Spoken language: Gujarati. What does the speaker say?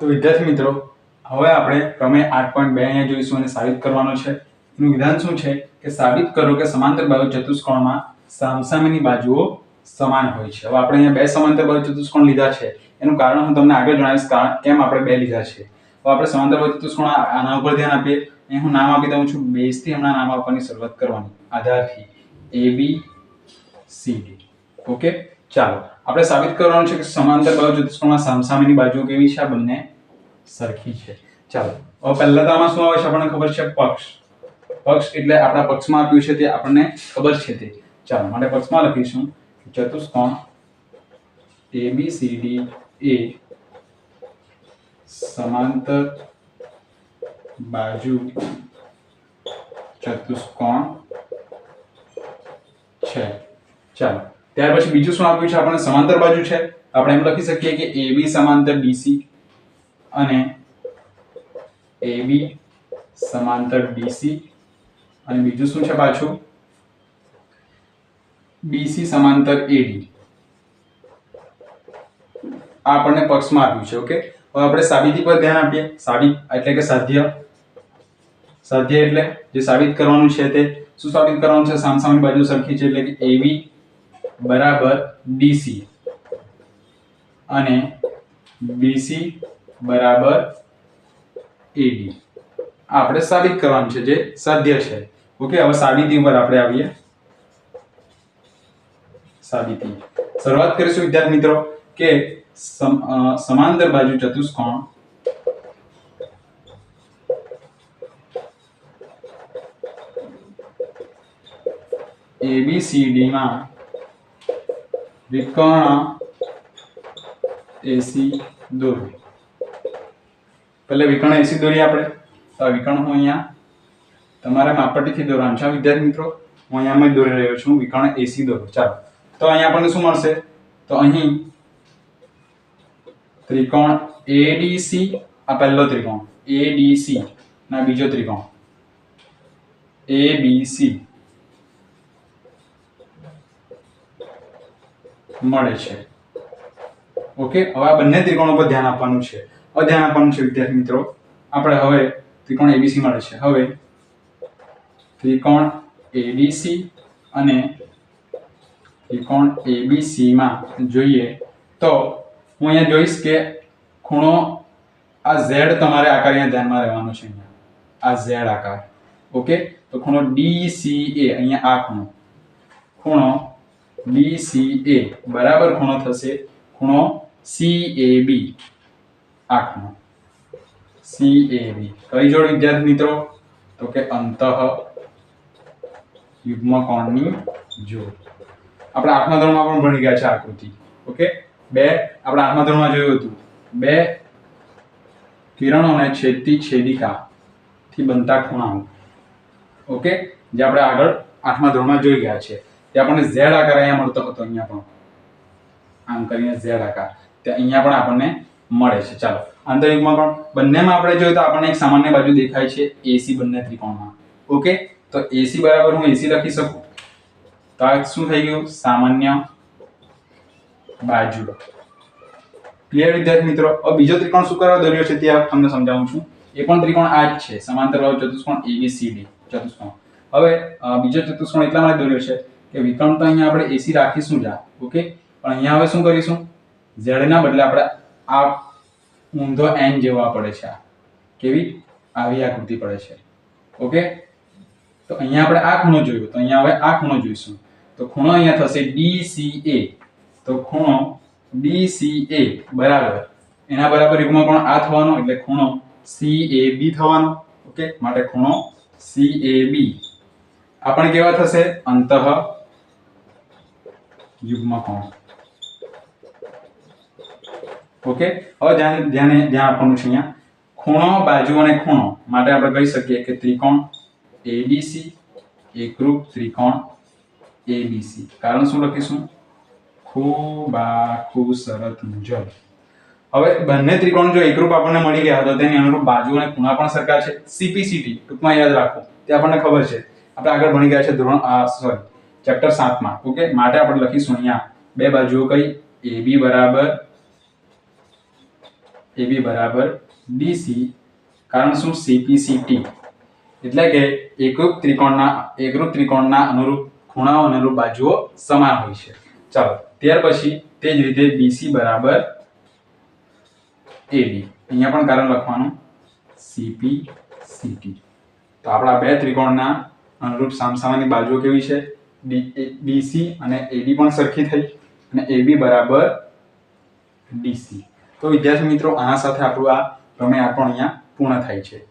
તો વિદ્યાર્થી મિત્રો, હવે આપણે પ્રમેય આઠ પોઈન્ટ બે અહીંયા જોઈશું અને સાબિત કરવાનો છે. એનું વિધાન શું છે કે સાબિત કરો કે સમાંતર બાજુ ચતુષ્કોણમાં સામસામેની બાજુઓ સમાન હોય છે. હવે આપણે અહીંયા બે સમાંતર બાજુ ચતુષ્કોણ લીધા છે. એનું કારણ હું તમને આગળ જણાવીશ કારણ કેમ આપણે બે લીધા છે. હવે આપણે સમાંતર બાજુ ચતુષ્કોણ આના ઉપર ધ્યાન આપીએ. અહીં હું નામ આપી દઉં છું બેઝથી હમણાં નામ આપવાની શરૂઆત કરવાની. આધારથી A B C D okay ચાલો, આપણે સાબિત કરવાનું છે કે સમાંતર બાજુ ચતુષ્કોણમાં સામસામેની બાજુ કેવી છે? આ બંને સરખી છે. ચાલો, હવે પહેલા તો આમાં શું આવે છે આપણને ખબર છે? પક્ષ. પક્ષ એટલે આપણા પક્ષમાં આપ્યું છે તે આપણને ખબર છે તે. ચાલો, માટે પક્ષમાં લખીશું. ચતુષ્કોણ એ બી સી ડી એ સમાંતર બાજુ ચતુષ્કોણ છે. ચાલો ત્યાર પછી બીજું શું આપ્યું છે? આપણને સમાંતર બાજુ છે. આપણે એમ લખી શકીએ કે AB સમાંતર DC અને AB સમાંતર DC અને બીજું શું છે પાછું? BC સમાંતર આ આપણને પક્ષમાં આપ્યું છે ઓકે હવે આપણે સાબિતી પર ધ્યાન આપીએ. સાબિત એટલે કે સાધ્ય. સાધ્ય એટલે જે સાબિત કરવાનું છે તે શું સાબિત કરવાનું છે? સામસામેની બાજુ સરખી છે એટલે કે AB બરાબર ડીસી. અને બીસી બરાબર એડી. આપણે સાબિત કરવાનું છે જે સાધ્ય છે. ઓકે, હવે સાબિતી ઉપર આપણે આવીએ. સાબિતી. શરૂઆત કરીશું, વિદ્યાર્થી મિત્રો, કે સમ- સમાંતર બાજુ ચતુષ્કોણ. ABCD માં વિકર્ણ એસી દોરો. પહેલા વિકર્ણ એસી દોરીએ આપણે. તો આ વિકર્ણ હું અહીંયા તમારે માપટીથી દોરવાનું છે. વિદ્યાર્થી મિત્રો, હું અહીંયામાં દોરી રહ્યો છું. વિકર્ણ એસી દોરો. ચાલો. તો અહીંયા આપણને શું મળશે? તો અહીં ત્રિકોણ એડીસી, આ પહેલો ત્રિકોણ. એડીસી. ના, બીજો ત્રિકોણ. ABC મળે છે. ઓકે હવે આ બંને ત્રિકોણો પર ધ્યાન આપવાનું છે. હવે ધ્યાન આપવાનું છે, વિદ્યાર્થી મિત્રો. આપણે હવે ત્રિકોણ એબીસી મળે છે. હવે ત્રિકોણ એબીસી અને ત્રિકોણ એબીસીમાં જોઈએ તો હું અહીંયા જોઈશ કે ખૂણો આ ઝેડ તમારે આકાર અહીંયા ધ્યાનમાં રહેવાનો છે આ ઝેડ આકાર. ઓકે તો ખૂણો ડીસીએ અહીંયા આ ખૂણો. ખૂણો DCA બરાબર ખૂણો થશે ખૂણો CAB આ ખૂણો. CAB કઈ જોડ, વિદ્યાર્થી મિત્રો? તો કે અંતઃ યુગ્મ કોણની જોડ. આપણે આઠમા ધોરણમાં પણ ભણી ગયા છે આકૃતિ ઓકે? બે, આપણે આઠમા ધોરણમાં જોયું હતું. બે, કિરણોને છેદતી છેદિકા થી બનતા ખૂણાઓ. ઓકે? જે આપણે આગળ આઠમા ધોરણમાં જોઈ ગયા છે. તે આપણને z આકાર અહીંયા મળતો હતો, અહીંયા પણ. આમ કરીને z આકાર. તે અહીંયા પણ આપણને મળે છે. ચાલો, આંતરિકમાં પણ બંનેમાં આપણે જોઈએ તો આપણને એક સામાન્ય બાજુ દેખાય છે AC બંને ત્રિકોણમાં. ઓકે? તો AC બરાબર હું AC લખી શકું? તો આ શું થઈ ગયું? સામાન્ય બાજુ. ક્લિયર વિદ્યાર્થી મિત્રો? હવે બીજો ત્રિકોણ શું કરવા દોર્યો છે તે તમને સમજાવું છું. એ પણ ત્રિકોણ આ જ છે. સમાંતર બાજુ ચતુષ્કોણ એબીસીડી ચતુષ્કોણ. હવે બીજો ચતુષ્કોણ એટલા માટે દોર્યો છે કે વિકર્ણ તો અહીંયા આપણે એસી રાખીશું જ ઓકે પણ અહીંયા હવે શું કરીશું? Z ના બદલે આપણે આ ઊંધો એન જેવા પડે છે આ. કેવી? આવી આકૃતિ પડે છે. ઓકે તો અહીંયા આપણે આ ખૂણો જોયો. તો અહીંયા હવે આ ખૂણો જોઈશું. તો ખૂણો અહીંયા થશે DCA તો ખૂણો DCA બરાબર. એના બરાબર યુગમાં પણ આ થવાનો, એટલે ખૂણો CAB થવાનો. ઓકે માટે ખૂણો CAB આ પણ કેવા થશે? અંતઃ યુગ્મ કોણ? ઓકે? હવે ધ્યાન ધ્યાને ધ્યાન આપવાનું છે અહીંયા. ખૂણો, બાજુ અને ખૂણો માટે આપણે કહી શકીએ કે ત્રિકોણ એબીસી એકરૂપ ત્રિકોણ એબીસી કારણ શું લખીશું? ખૂબ આખું શરત મુજબ. હવે બંને ત્રિકોણ જો એકરૂપ આપણને મળી ગયા, તો તેની અનુરૂપ બાજુ અને ખૂણા પણ સરખા છે. સીપીસીટી ટૂંકમાં યાદ રાખો. તે આપણને ખબર છે. આપણે આગળ ભણી ગયા છે ધોરણ સોરી ચેપ્ટર સાતમાં ઓકે? માટે આપણે લખીશું અહીંયા. બે બાજુઓ કઈ? બી બરાબર. એબી બરાબર. ડીસી કારણ શું? સીપીસીટી એટલે કે એકરૂપ ત્રિકોણના એકરૂપ ત્રિકોણના અનુરૂપ ખૂણાઓ અનુરૂપ બાજુઓ સમાન હોય છે. ચાલો, ત્યાર પછી તે જ રીતે બીસી બરાબર. એબી અહીંયા પણ કારણ લખવાનું. સીપી સીટી તો આપણા બે ત્રિકોણના અનુરૂપ સામસામાની બાજુઓ કેવી છે? બીસી અને એડી પણ સરખી થઈ અને એબી બરાબર ડીસી તો વિદ્યાર્થી મિત્રો, આના સાથે આપણું આ પ્રમેય પણ અહીંયા પૂર્ણ થાય છે.